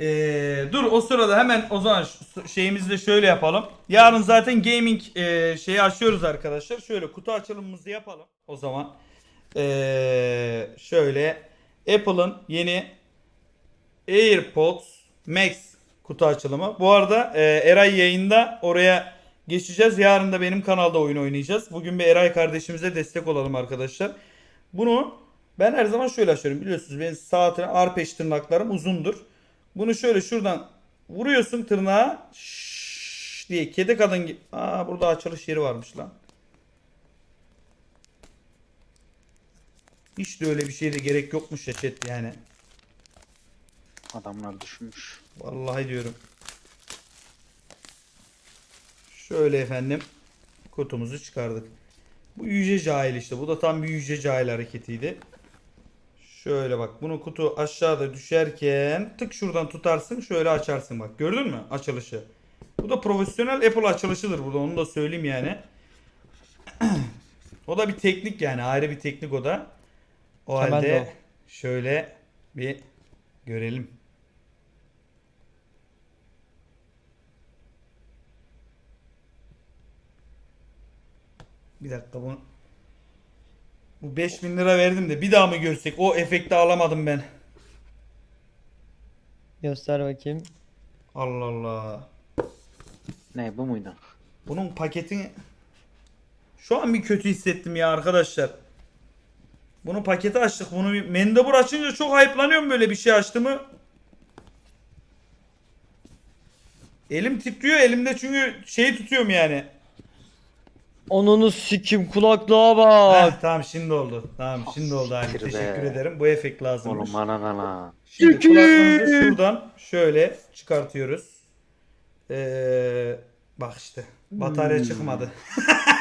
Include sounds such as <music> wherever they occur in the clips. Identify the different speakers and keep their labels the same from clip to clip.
Speaker 1: Ee, dur o sırada hemen o zaman şeyimizi de şöyle yapalım. Yarın zaten gaming e, şeyi açıyoruz arkadaşlar. Şöyle kutu açılımımızı yapalım. O zaman Ee, şöyle Apple'ın yeni AirPods Max kutu açılımı. Bu arada e, Eray yayında oraya geçeceğiz. Yarın da benim kanalda oyun oynayacağız. Bugün bir Eray kardeşimize destek olalım arkadaşlar. Bunu ben her zaman şöyle açıyorum. Biliyorsunuz benim tırnak, arpeş tırnaklarım uzundur. Bunu şöyle şuradan vuruyorsun tırnağa şşş diye kedi kadın. Aa burada açılış yeri varmış lan. Hiç de öyle bir şeye de gerek yokmuş ya chat yani.
Speaker 2: Adamlar düşünmüş.
Speaker 1: Vallahi diyorum. Şöyle efendim kutumuzu çıkardık. Bu yüce cahil işte. Bu da tam bir yüce cahil hareketiydi. Şöyle bak bunu kutu aşağıda düşerken tık şuradan tutarsın şöyle açarsın bak. Gördün mü açılışı? Bu da profesyonel Apple açılışıdır burada onu da söyleyeyim yani. <clears throat> o da bir teknik yani ayrı bir teknik o da. O
Speaker 3: Temel
Speaker 1: halde
Speaker 3: de
Speaker 1: şöyle bir görelim. Bir dakika bunu. Bu 5000 lira verdim de bir daha mı görsek? O efekti alamadım ben.
Speaker 3: Göster bakayım.
Speaker 1: Allah Allah.
Speaker 2: Ne bu muydu?
Speaker 1: Bunun paketini şu an bir kötü hissettim ya arkadaşlar. Bunu paketi açtık. Bunu bir mendebur açınca çok hype'lanıyorum böyle bir şey açtığımı. Elim titriyor elimde çünkü şeyi tutuyorum yani.
Speaker 3: Onunu sikim kulaklığa bak.
Speaker 1: Heh, tamam şimdi oldu. Tamam şimdi oldu abi.
Speaker 2: siktir be.
Speaker 1: Teşekkür ederim. Bu efekt lazımmış.
Speaker 2: Oğlum bana da la.
Speaker 1: Şimdi kulaklığımızı şuradan şöyle çıkartıyoruz. Ee, bak işte batarya çıkmadı.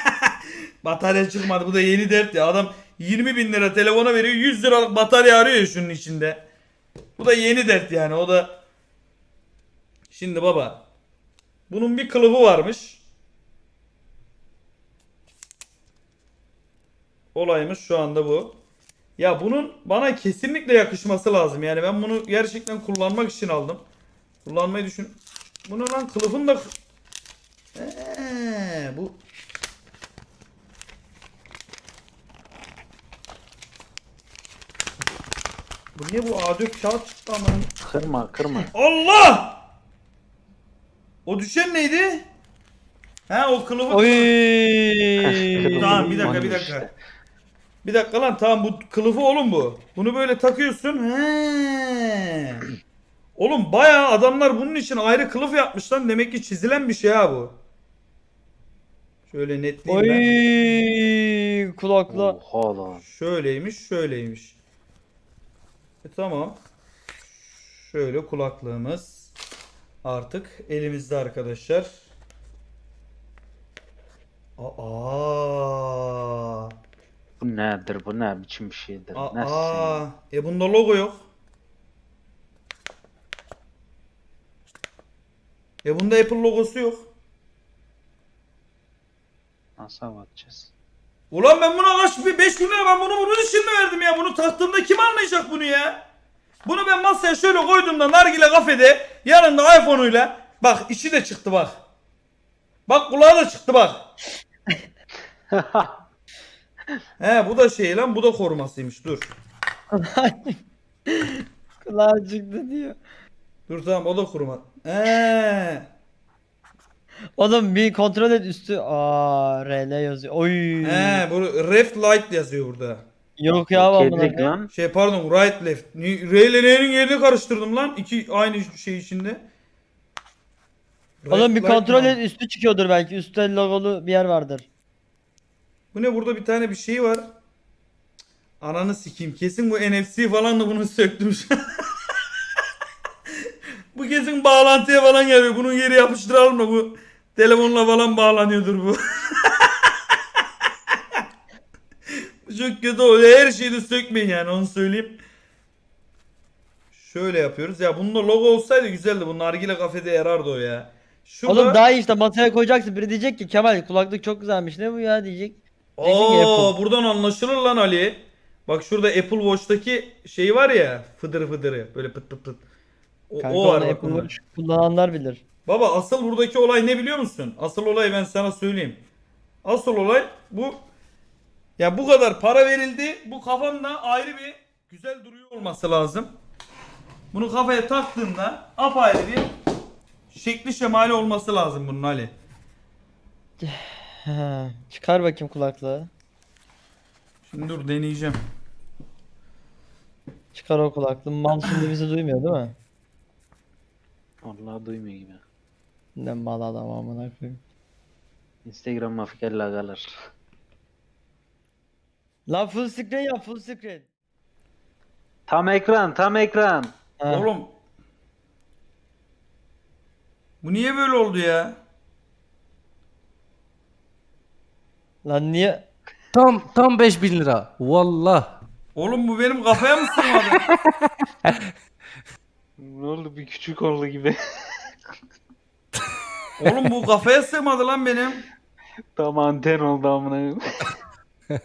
Speaker 1: <laughs> batarya çıkmadı. Bu da yeni dert ya. Adam 20 bin lira telefona veriyor 100 liralık batarya arıyor ya şunun içinde. Bu da yeni dert yani. O da Şimdi baba bunun bir kılıfı varmış. Olayımız şu anda bu. Ya bunun bana kesinlikle yakışması lazım. Yani ben bunu gerçekten kullanmak için aldım. Kullanmayı düşün. Bunu lan kılıfın da Eee, bu Bu niye bu A4 kağıt çıktı ama?
Speaker 2: Kırma kırma.
Speaker 1: Allah! O düşen neydi? Ha o kılıfı.
Speaker 3: Oy.
Speaker 1: Tamam, bir dakika, bir dakika. Bir dakika lan tamam bu kılıfı oğlum bu. Bunu böyle takıyorsun. He. Oğlum bayağı adamlar bunun için ayrı kılıf yapmış lan. Demek ki çizilen bir şey ha bu. Şöyle netleyeyim ben.
Speaker 3: Oy. Kulakla.
Speaker 2: Oha lan.
Speaker 1: Şöyleymiş, şöyleymiş. E tamam. Şöyle kulaklığımız artık elimizde arkadaşlar. Aa.
Speaker 2: Bu nedir bu ne biçim bir şeydir. Nesin?
Speaker 1: Aa, e bunda logo yok. E bunda Apple logosu yok.
Speaker 2: Nasıl hava atacağız?
Speaker 1: Ulan ben buna kaç bir 5 gün lira ben bunu bunun için mi verdim ya? Bunu taktığımda kim anlayacak bunu ya? Bunu ben masaya şöyle koyduğumda nargile kafede yanında iPhone'uyla bak içi de çıktı bak. Bak kulağı da çıktı bak. <laughs> He bu da şey lan bu da korumasıymış dur. <laughs>
Speaker 3: Kulağı çıktı diyor.
Speaker 1: Dur tamam o da koruma. He.
Speaker 3: Oğlum bir kontrol et üstü. Aa RL yazıyor. Oy.
Speaker 1: He bu left light yazıyor burada.
Speaker 3: Yok ya
Speaker 2: Kedrik
Speaker 3: amına.
Speaker 2: lan.
Speaker 1: Şey pardon right left. R ile N'nin yerini karıştırdım lan. İki aynı şey içinde.
Speaker 3: Oğlum bir
Speaker 1: Right light
Speaker 3: kontrol
Speaker 1: ne?
Speaker 3: et üstü çıkıyordur belki. Üstte logolu bir yer vardır.
Speaker 1: Bu ne burada bir tane bir şey var. Ananı sikeyim. Kesin bu NFC falan da bunu söktürmüş. <laughs> bu kesin bağlantıya falan geliyor. Bunun yeri yapıştıralım da bu telefonla falan bağlanıyordur <laughs> bu. Çok kötü oluyor. Her şeyi de sökmeyin yani onu söyleyeyim. Şöyle yapıyoruz. Ya bunda logo olsaydı güzeldi. Bu nargile kafede yarardı o ya. Şurada...
Speaker 3: Oğlum daha iyi işte masaya koyacaksın. Biri diyecek ki Kemal kulaklık çok güzelmiş. Ne bu ya diyecek.
Speaker 1: Oo, buradan anlaşılır lan Ali. Bak şurada Apple Watch'taki şey var ya fıdır fıdırı böyle pıt pıt pıt. O,
Speaker 3: Kanka
Speaker 1: o var
Speaker 3: onu
Speaker 1: bak
Speaker 3: Apple
Speaker 1: onda.
Speaker 3: Watch kullananlar bilir.
Speaker 1: Baba asıl buradaki olay ne biliyor musun? Asıl olay ben sana söyleyeyim. Asıl olay bu. Ya bu kadar para verildi. Bu kafamda ayrı bir güzel duruyor olması lazım. Bunu kafaya taktığında apayrı bir şekli şemali olması lazım bunun Ali. <laughs>
Speaker 3: He, Çıkar bakayım kulaklığı.
Speaker 1: Şimdi dur deneyeceğim.
Speaker 3: Çıkar o kulaklığı. Mal şimdi bizi duymuyor değil mi?
Speaker 2: Vallahi duymuyor gibi.
Speaker 3: Ne mal adam amına koyayım.
Speaker 2: Instagram mafya lagalar.
Speaker 3: Lan full screen yap full screen.
Speaker 2: Tam ekran, tam ekran.
Speaker 3: Ha.
Speaker 1: Oğlum. Bu niye böyle oldu ya?
Speaker 3: Lan niye?
Speaker 4: Tam tam 5000 lira. Vallah.
Speaker 1: Oğlum bu benim kafaya mı sığmadı?
Speaker 2: Ne oldu bir küçük oldu gibi.
Speaker 1: Oğlum bu kafaya sığmadı lan benim.
Speaker 2: tam anten oldu amına. koyayım. <laughs>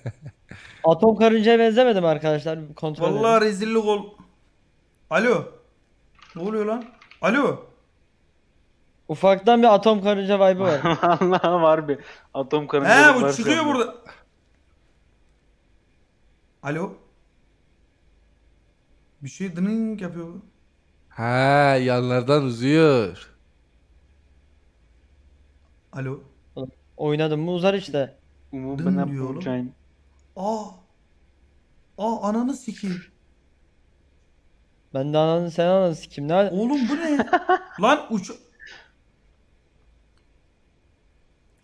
Speaker 3: Atom karıncaya benzemedim arkadaşlar. Bir Kontrol edin.
Speaker 1: Vallahi rezillik ol. Alo. Ne oluyor lan? Alo.
Speaker 3: Ufaktan bir atom karınca vibe'ı var. <laughs>
Speaker 2: Vallahi var bir atom karıncaları
Speaker 1: He bu
Speaker 2: var
Speaker 1: çıkıyor burada. Alo. Bir şey dınıng yapıyor bu.
Speaker 4: Ha yanlardan uzuyor.
Speaker 1: Alo.
Speaker 3: Oynadım mı uzar işte.
Speaker 2: Umu
Speaker 1: Dın
Speaker 2: bana
Speaker 1: diyor oğlum. Aa. Aa ananı sikeyim.
Speaker 3: Ben de ananı sen ananı sikim. Ne?
Speaker 1: Oğlum bu ne? <laughs> lan uç...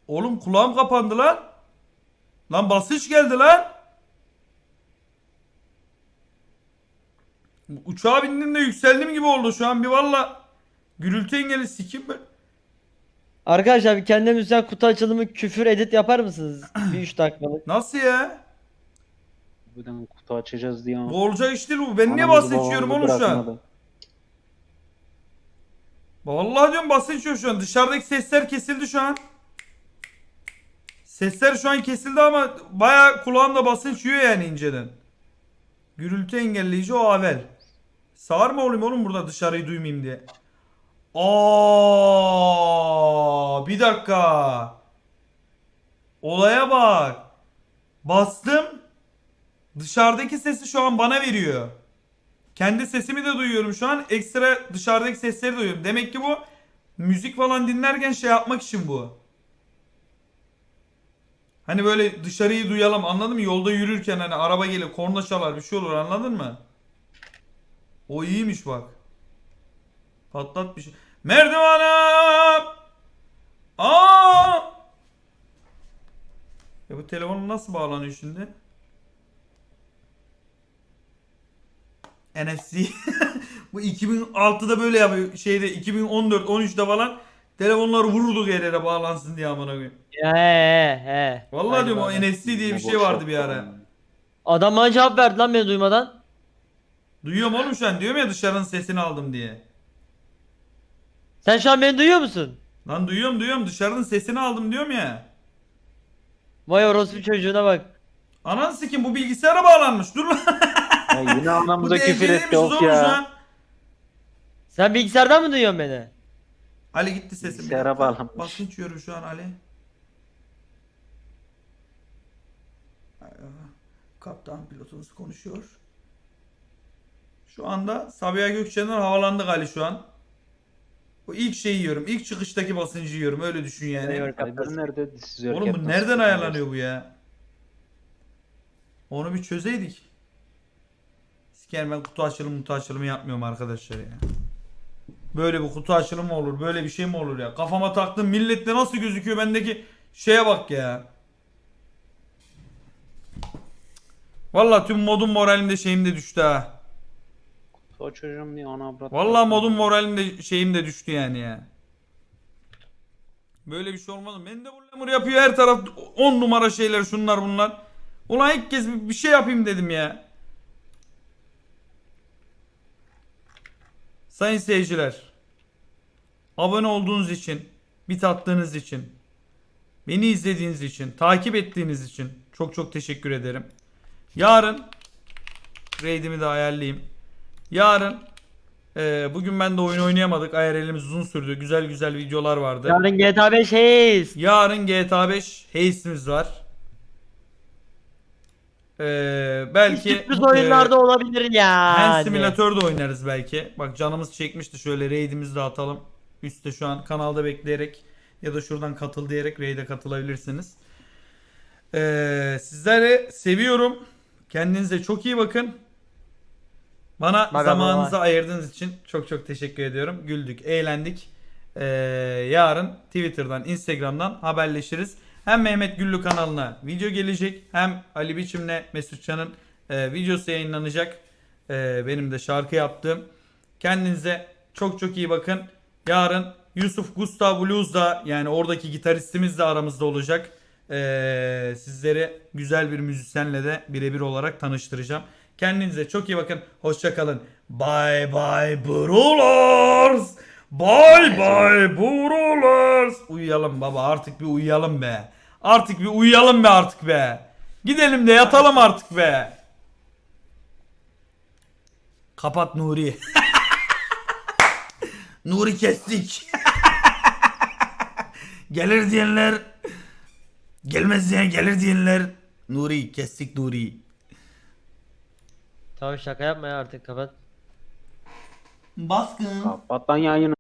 Speaker 1: Oğlum kulağım kapandı lan. Lan basınç geldi lan. Uçağa bindim de yükseldim gibi oldu şu an bir valla. Gürültü engeli sikim ben.
Speaker 3: Arkadaşlar bir kendine müzisyen kutu açılımı küfür edit yapar mısınız? <clears throat> bir 3 dakikalık.
Speaker 1: Nasıl ya?
Speaker 2: Buradan kutu açacağız diye.
Speaker 1: Bu olacak iş değil bu. Ben niye
Speaker 2: Anamızı babamızı
Speaker 1: oğlum şu an?
Speaker 2: bırakmadı.
Speaker 1: Vallahi diyorum yiyor şu an. Dışarıdaki sesler kesildi şu an. Sesler şu an kesildi ama baya kulağımda basınç yiyor yani inceden. Gürültü engelleyici o avel. Sağır mı olayım oğlum burada dışarıyı duymayayım diye. Aa, bir dakika. Olaya bak. Bastım. Dışarıdaki sesi şu an bana veriyor. Kendi sesimi de duyuyorum şu an. Ekstra dışarıdaki sesleri duyuyorum. Demek ki bu müzik falan dinlerken şey yapmak için bu. Hani böyle dışarıyı duyalım anladın mı? Yolda yürürken hani araba gelir korna çalar bir şey olur anladın mı? O iyiymiş bak. Patlat bir şey. Merdivanım. Aa! Ya bu telefon nasıl bağlanıyor şimdi? NFC. <laughs> bu 2006'da böyle yapıyor. Şeyde 2014 13'te falan telefonları vururduk her yere bağlansın diye amına koyayım.
Speaker 3: He he he.
Speaker 1: Vallahi
Speaker 3: Aynen
Speaker 1: diyorum o. NFC diye bir şey vardı bir ara.
Speaker 3: Adam bana cevap verdi lan beni duymadan.
Speaker 1: Duyuyorum oğlum şu an diyorum ya dışarının sesini aldım diye.
Speaker 3: Sen şu an beni duyuyor musun?
Speaker 1: Lan duyuyorum duyuyorum dışarının sesini aldım diyorum ya.
Speaker 3: Vay orospu çocuğuna bak.
Speaker 1: Anan sikim bu bilgisayara bağlanmış. Dur lan.
Speaker 2: Ya yine
Speaker 1: bu
Speaker 2: anamıza küfür etti
Speaker 1: şu
Speaker 2: ya.
Speaker 3: Sen bilgisayardan mı duyuyorsun beni?
Speaker 1: Ali gitti sesim.
Speaker 2: Bilgisayara bağlanmış.
Speaker 1: Basınç yiyorum şu an Ali. Kaptan pilotumuz konuşuyor. Şu anda Sabiha Gökçen'den havalandık Ali şu an. Bu ilk şeyi yiyorum. İlk çıkıştaki basıncı yiyorum. Öyle düşün yani.
Speaker 3: Eyvallah.
Speaker 2: Cyber nerede?
Speaker 1: Oğlum bu nereden ayarlanıyor bu ya? Onu bir çözeydik. Siker ben kutu açılımı kutu açılımı yapmıyorum arkadaşlar ya. Böyle bir kutu açılımı mı olur? Böyle bir şey mi olur ya? Kafama taktım millette nasıl gözüküyor bendeki şeye bak ya. Vallahi tüm modum moralim de şeyim de düştü ha.
Speaker 2: O çocuğum diye ana avrat.
Speaker 1: Vallahi modum moralim de şeyim de düştü yani ya. Böyle bir şey olmaz. Ben de bu lemur yapıyor her taraf 10 numara şeyler şunlar bunlar. Ulan ilk kez bir şey yapayım dedim ya. Sayın seyirciler. Abone olduğunuz için, bit attığınız için, beni izlediğiniz için, takip ettiğiniz için çok çok teşekkür ederim. Yarın raidimi de ayarlayayım. Yarın Ee, bugün ben de oyun oynayamadık. Ayarelimiz uzun sürdü. Güzel güzel videolar vardı.
Speaker 3: Yarın GTA 5 Haze.
Speaker 1: Yarın GTA 5 Haste'imiz var. Ee, belki
Speaker 3: Sürpriz oyunlarda olabilir yani.
Speaker 1: Hand Simulator da oynarız belki. Bak canımız çekmişti şöyle raid'imizi de atalım. Üstte şu an kanalda bekleyerek ya da şuradan katıl diyerek raid'e katılabilirsiniz. Ee, sizleri seviyorum. Kendinize çok iyi bakın. Bana
Speaker 3: bye
Speaker 1: zamanınızı
Speaker 3: bye.
Speaker 1: ayırdığınız için çok çok teşekkür ediyorum. Güldük, eğlendik. Ee, yarın Twitter'dan, Instagram'dan haberleşiriz. Hem Mehmet Güllü kanalına video gelecek hem Ali Biçim'le Mesutcan'ın e, videosu yayınlanacak. E, benim de şarkı yaptığım. Kendinize çok çok iyi bakın. Yarın Yusuf Gustav Blues da yani oradaki gitaristimiz de aramızda olacak. E, sizleri güzel bir müzisyenle de birebir olarak tanıştıracağım. Kendinize çok iyi bakın. Hoşça kalın. Bye bye brulars. Bye bye brulars. Uyuyalım baba artık bir uyuyalım be. Artık bir uyuyalım be artık be. Gidelim de yatalım artık be. Kapat Nuri. <laughs> Nuri kestik. <laughs> gelir diyenler gelmez diyen gelir diyenler Nuri kestik Nuri.
Speaker 3: Tamam şaka yapma ya artık kapat.
Speaker 1: Baskın.
Speaker 2: Kapat lan yayını.